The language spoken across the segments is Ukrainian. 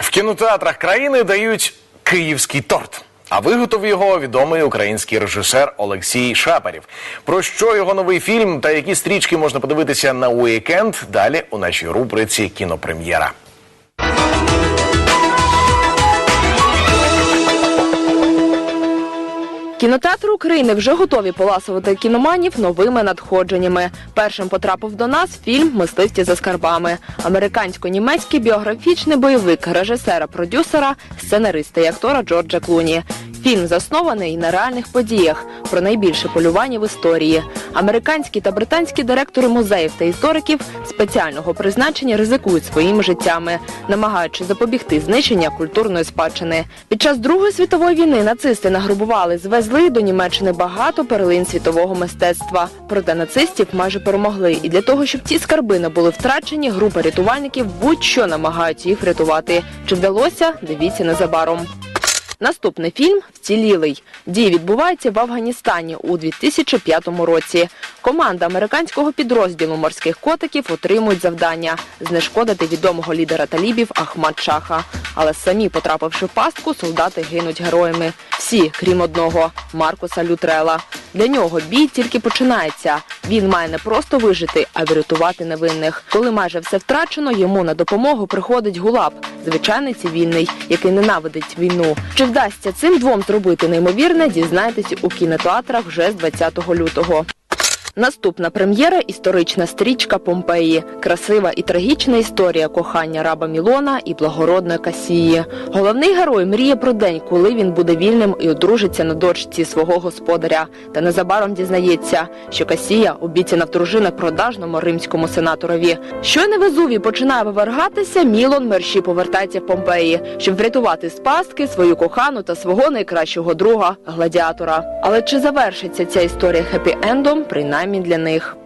В кінотеатрах країни дають київський торт. А виготовив його відомий український режисер Олексій Шапарів. Про що його новий фільм та які стрічки можна подивитися на уікенд? Далі у нашій рубриці кінопрем'єра. Кінотеатри України вже готові поласувати кіноманів новими надходженнями. Першим потрапив до нас фільм Мисливці за скарбами. Американсько-німецький біографічний бойовик режисера, продюсера, сценариста і актора Джорджа Клуні. Фільм заснований на реальних подіях про найбільше полювання в історії. Американські та британські директори музеїв та істориків спеціального призначення ризикують своїми життями, намагаючись запобігти знищення культурної спадщини. Під час Другої світової війни нацисти награбували, звезли до Німеччини багато перлин світового мистецтва. Проте нацистів майже перемогли. І для того, щоб ці скарби не були втрачені, група рятувальників будь-що намагаються їх врятувати. Чи вдалося? Дивіться незабаром. Наступний фільм Вцілілий. Дії відбуваються в Афганістані у 2005 році. Команда американського підрозділу морських котиків отримують завдання знешкодити відомого лідера талібів Ахмад Шаха. Але самі, потрапивши в пастку, солдати гинуть героями. Всі, крім одного Маркуса Лютрела. Для нього бій тільки починається. Він має не просто вижити, а врятувати невинних. Коли майже все втрачено, йому на допомогу приходить гулаб, звичайний цивільний, який ненавидить війну. Чи вдасться цим двом зробити неймовірне, дізнайтесь у кінотеатрах вже з 20 лютого. Наступна прем'єра історична стрічка Помпеї. Красива і трагічна історія кохання раба Мілона і благородної Касії. Головний герой мріє про день, коли він буде вільним і одружиться на дочці свого господаря. Та незабаром дізнається, що Касія обіцяна в дружина продажному римському сенаторові. Щойно Везувій починає вивергатися, Мілон мерщі повертається в Помпеї, щоб врятувати з пастки свою кохану та свого найкращого друга гладіатора. Але чи завершиться ця історія хеппі-ендом, принаймні для них?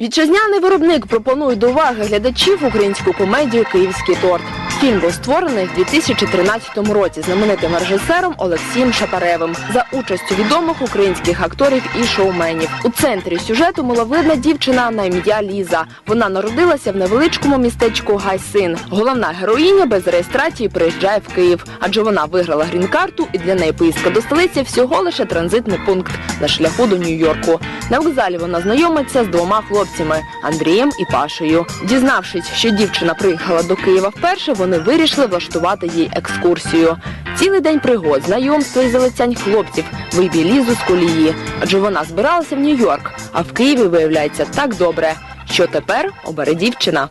Вітчизняний виробник пропонує до уваги глядачів українську комедію Київський торт. Фільм був створений в 2013 році знаменитим режисером Олексієм Шапаревим за участю відомих українських акторів і шоуменів. У центрі сюжету миловидна дівчина на ім'я Ліза. Вона народилася в невеличкому містечку Гайсин. Головна героїня без реєстрації приїжджає в Київ, адже вона виграла грін-карту, і для неї поїздка до столиці всього лише транзитний пункт на шляху до Нью-Йорку. На вокзалі вона знайомиться з двома хлопцями Андрієм і Пашею. Дізнавшись, що дівчина приїхала до Києва вперше, вони вирішили влаштувати їй екскурсію. Цілий день пригод, знайомства і залицянь хлопців вибілізу з колії, адже вона збиралася в Нью-Йорк, а в Києві виявляється так добре. Що тепер обере дівчина?